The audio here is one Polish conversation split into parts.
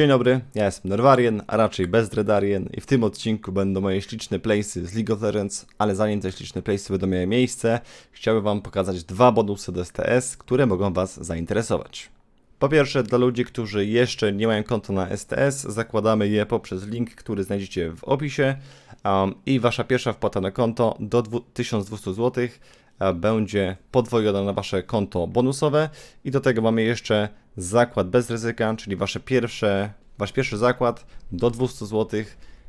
Dzień dobry, ja jestem Nerwarien, a raczej Bezdredarien i w tym odcinku będą moje śliczne playsy z League of Legends, ale zanim te śliczne playsy będą miały miejsce, chciałbym wam pokazać dwa bonusy do STS, które mogą was zainteresować. Po pierwsze, dla ludzi, którzy jeszcze nie mają konta na STS, zakładamy je poprzez link, który znajdziecie w opisie um, i wasza pierwsza wpłata na konto do dwu- 1200 zł będzie podwojona na wasze konto bonusowe i do tego mamy jeszcze zakład bez ryzyka, czyli wasze pierwsze, wasz pierwszy zakład do 200 zł.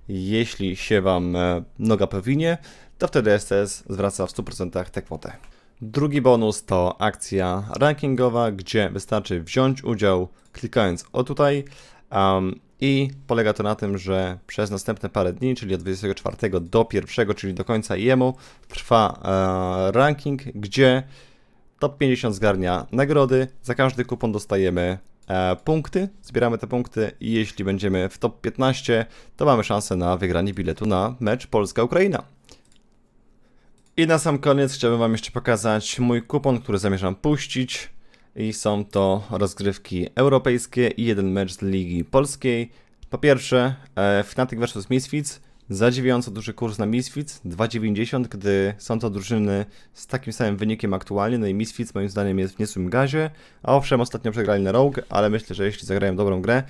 Jeśli się wam e, noga powinie, to wtedy STS zwraca w 100% tę kwotę. Drugi bonus to akcja rankingowa, gdzie wystarczy wziąć udział klikając o tutaj um, i polega to na tym, że przez następne parę dni, czyli od 24 do 1, czyli do końca jemu, trwa e, ranking, gdzie top 50 zgarnia nagrody, za każdy kupon dostajemy e, punkty, zbieramy te punkty i jeśli będziemy w top 15, to mamy szansę na wygranie biletu na mecz Polska-Ukraina. I na sam koniec chciałbym Wam jeszcze pokazać mój kupon, który zamierzam puścić. I są to rozgrywki europejskie i jeden mecz z Ligi Polskiej. Po pierwsze, e, Fnatic vs Misfits. Zadziwiająco duży kurs na Misfits, 2,90, gdy są to drużyny z takim samym wynikiem aktualnie. No i Misfits moim zdaniem jest w niezłym gazie. A owszem, ostatnio przegrali na Rogue, ale myślę, że jeśli zagrają dobrą grę,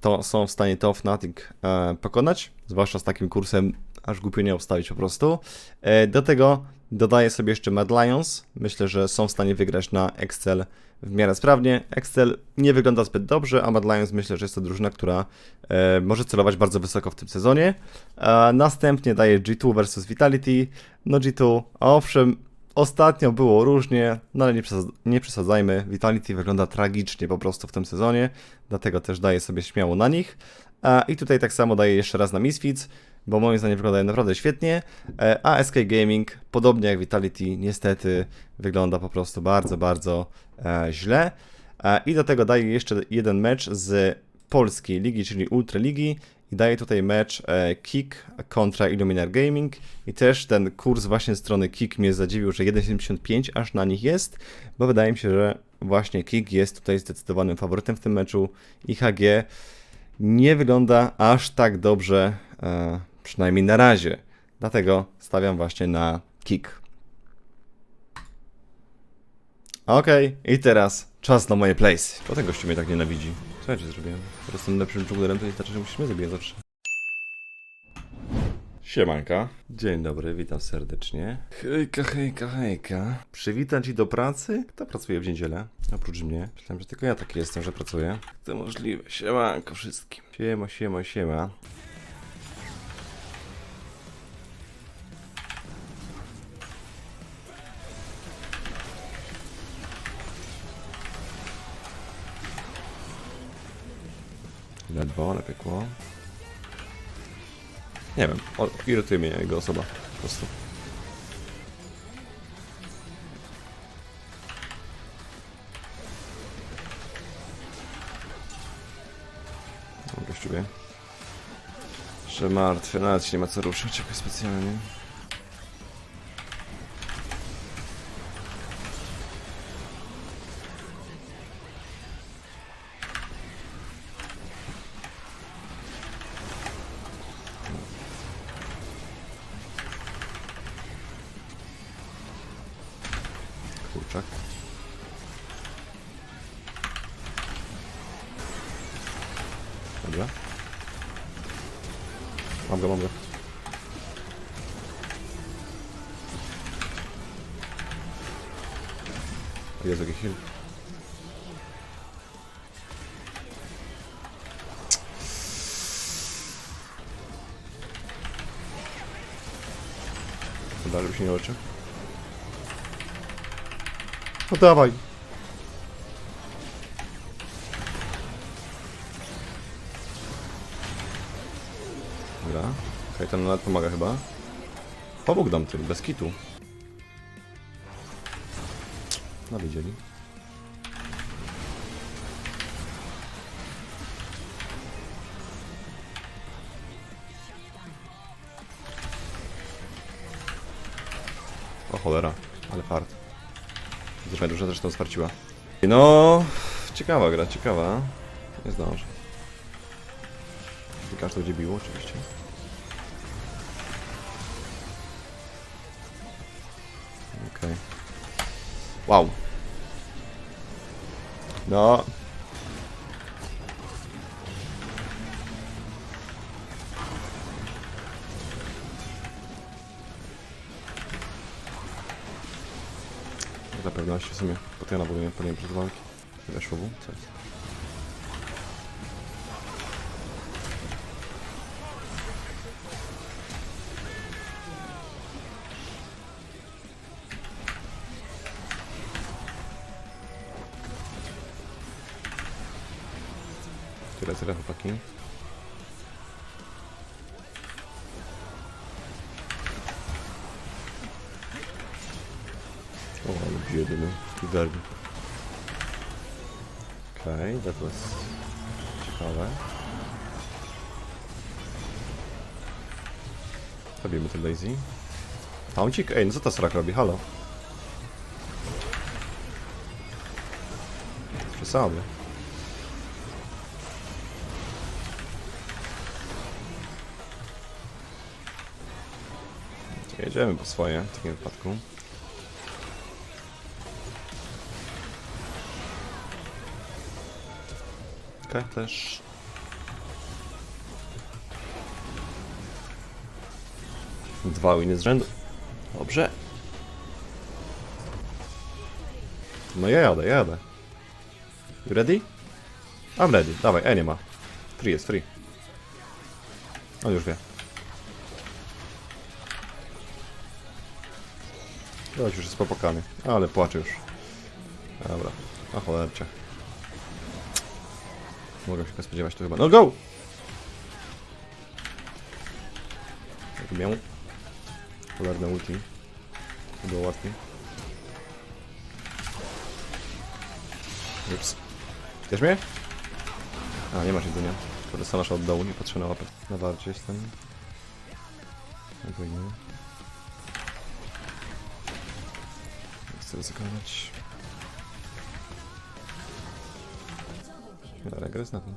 to są w stanie to Fnatic e, pokonać. Zwłaszcza z takim kursem, aż głupio nie obstawić po prostu. E, do tego dodaję sobie jeszcze Mad Lions. Myślę, że są w stanie wygrać na Excel w miarę sprawnie. Excel nie wygląda zbyt dobrze, a Mad Lions myślę, że jest to drużyna, która e, może celować bardzo wysoko w tym sezonie. E, następnie daję G2 versus Vitality. No G2, owszem, ostatnio było różnie, no ale nie, nie przesadzajmy. Vitality wygląda tragicznie po prostu w tym sezonie, dlatego też daję sobie śmiało na nich. E, I tutaj tak samo daję jeszcze raz na Misfits, bo moim zdaniem wyglądają naprawdę świetnie. E, A SK Gaming, podobnie jak Vitality, niestety wygląda po prostu bardzo, bardzo e, źle. E, I do tego daję jeszcze jeden mecz z polskiej ligi, czyli Ultra Ligi. I daję tutaj mecz Kick kontra Illuminar Gaming. I też ten kurs właśnie strony Kick mnie zadziwił, że 1,75 aż na nich jest, bo wydaje mi się, że właśnie Kick jest tutaj zdecydowanym faworytem w tym meczu. I HG nie wygląda aż tak dobrze, przynajmniej na razie. Dlatego stawiam właśnie na kick. Okej, i teraz czas na moje place. Potem gościu mnie tak nienawidzi. Co ja ci zrobiłem? Po prostu lepszym dżunglerem, to nie znaczy, że musisz mnie zabijać zawsze. Siemanka. Dzień dobry, witam serdecznie. Hejka, hejka, hejka. Przywitam ci do pracy? Kto pracuje w niedzielę? Oprócz mnie. Myślałem, że tylko ja taki jestem, że pracuję. To możliwe. Siemanko wszystkim. Siema, siema, siema. Ledwo, piekło. Nie wiem, o, irytuje mnie jego osoba. Po prostu. Gościu wie. Że martwy, nawet się nie ma co ruszać jakoś specjalnie. Mam go, mam go. O Jezu, jaki heal. Dalej się nie leczy. No dawaj. Okej, ten nawet pomaga chyba. Pomógł nam tym, bez kitu. No widzieli. O cholera, ale fart. Zresztą dużo zresztą sparciła. No, ciekawa gra, ciekawa. Nie zdążę. Nie każdy będzie biło, oczywiście. Wow. No. Dla pewności w sumie Potiona powinien powinien przed walki. Weszło mu? Co jest? trazer a roupa aqui. Oh, olha o dedo, né? Que verbo. Cai, dá pra escalar. Tabii tá tá não Tamam çık. Elinizi tasarak abi hala. Sağ Que ya. Jedziemy po swoje w takim wypadku. Okej, też. Dwa winy z rzędu. Dobrze. No ja jadę, ja jadę. You ready? I'm ready. Dawaj, E nie ma. Free jest, free. On już wie. Chodź, już jest popokany. Ale płacze już. Dobra. A cholercia. Mogę się spodziewać to chyba. No go! Jak miał. Cholerne ulti. To było łatwiej. Ups. Wiesz mnie? A, nie masz jedzenia. To dostałaś od dołu, nie patrzę na łapę. Na warcie jestem. Albo nie. Chcę ryzykować. Ale regres na tym.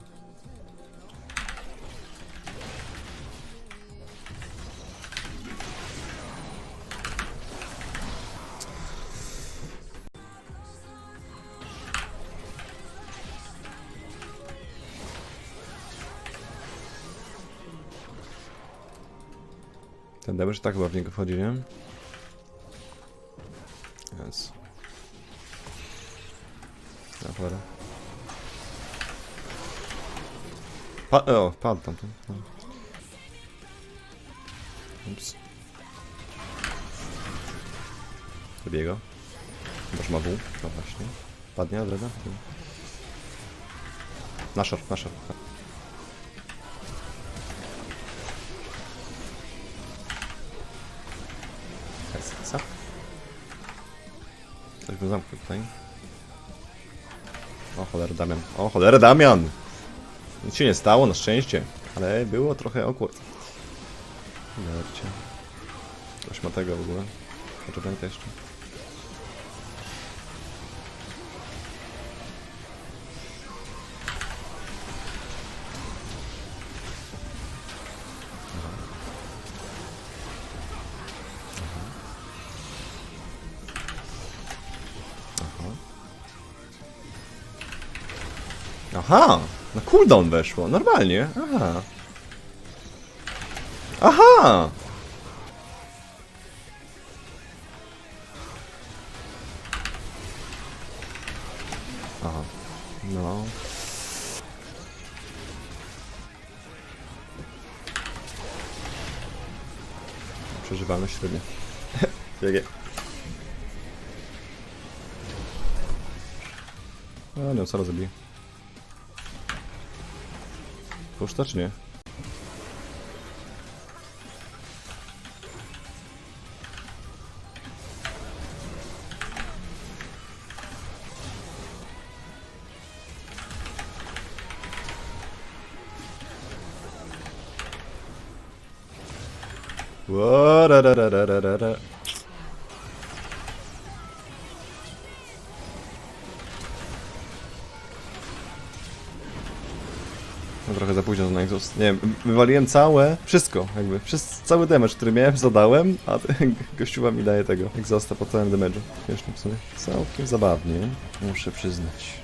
Ten damage tak chyba w niego wchodzi, nie? Pa o, padł tam. No. Ups. Lubię go. Chyba, że ma W. No właśnie. Padnie, Adreda? Na short, na. Jest, co? Coś go zamknął tutaj. O cholera Damian. O cholera Damian! Nic się nie stało, na szczęście. Ale było trochę awkward. Zobaczcie. Ktoś ma tego w ogóle. Poczekaj jeszcze. Aha! Na cooldown weszło, normalnie. Aha. Aha! Aha. No. Przeżywalność średnia. GG. A nie, co rozebiję? Puszcza czy nie? Ła-ra-ra-ra-ra-ra-ra. No trochę za późno na Exhaust. Nie wiem, wywaliłem całe, wszystko, jakby, wszyscy, cały damage, który miałem, zadałem, a gościuwa mi daje tego Exhausta po całym damage'u. Śmiesznie w sumie. Całkiem zabawnie, muszę przyznać.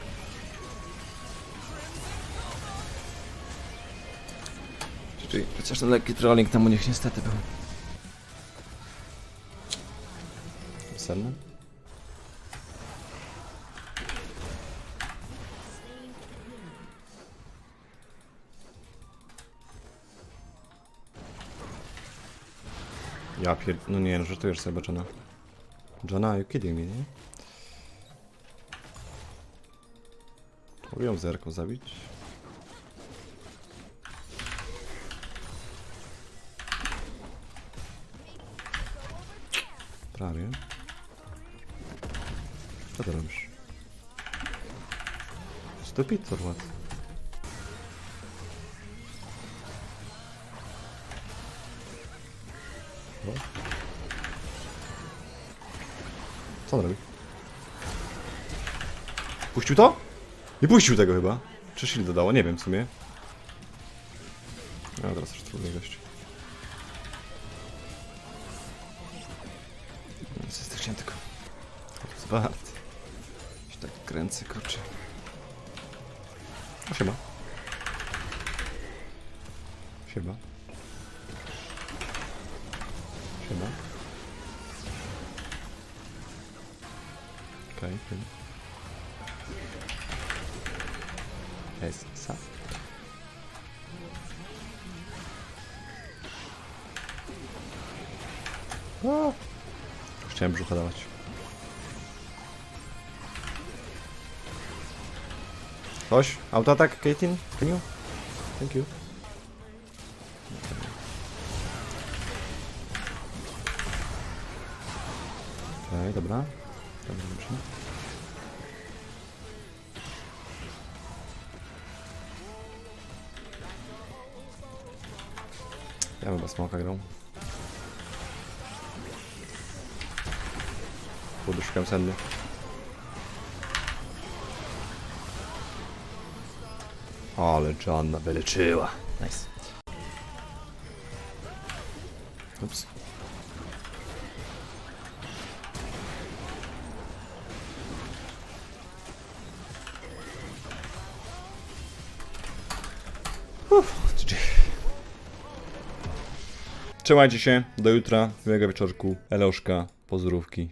Czyli chociaż ten lekki trolling tam u nich niestety był. Senny? Ja pier... No nie, żartujesz sobie, Johna. Johna, you kidding me, nie? Mogę ją zerką zabić? Prawie. Co ty robisz? Stupid or what? What? Co on robi? Puścił to? Nie puścił tego chyba. Czy shield dodało? Nie wiem w sumie. A teraz już trudny gość. Chciałem tylko... Zwart. Się tak kręcę, kurczę. O, siema. Siema. Siema. Okej, okay, Jest, sa. O! Chciałem brzucha dawać. Chodź, autoatak, Caitlyn? Can you? Thank you. Okej, dobra. Dobrze, dobrze. Ja bym smoka grał. Kurde, szukam senny. Ale Joanna wyleczyła. Nice. Ups. Trzymajcie się, do jutra, miłego wieczorku, Eloszka, pozdrówki.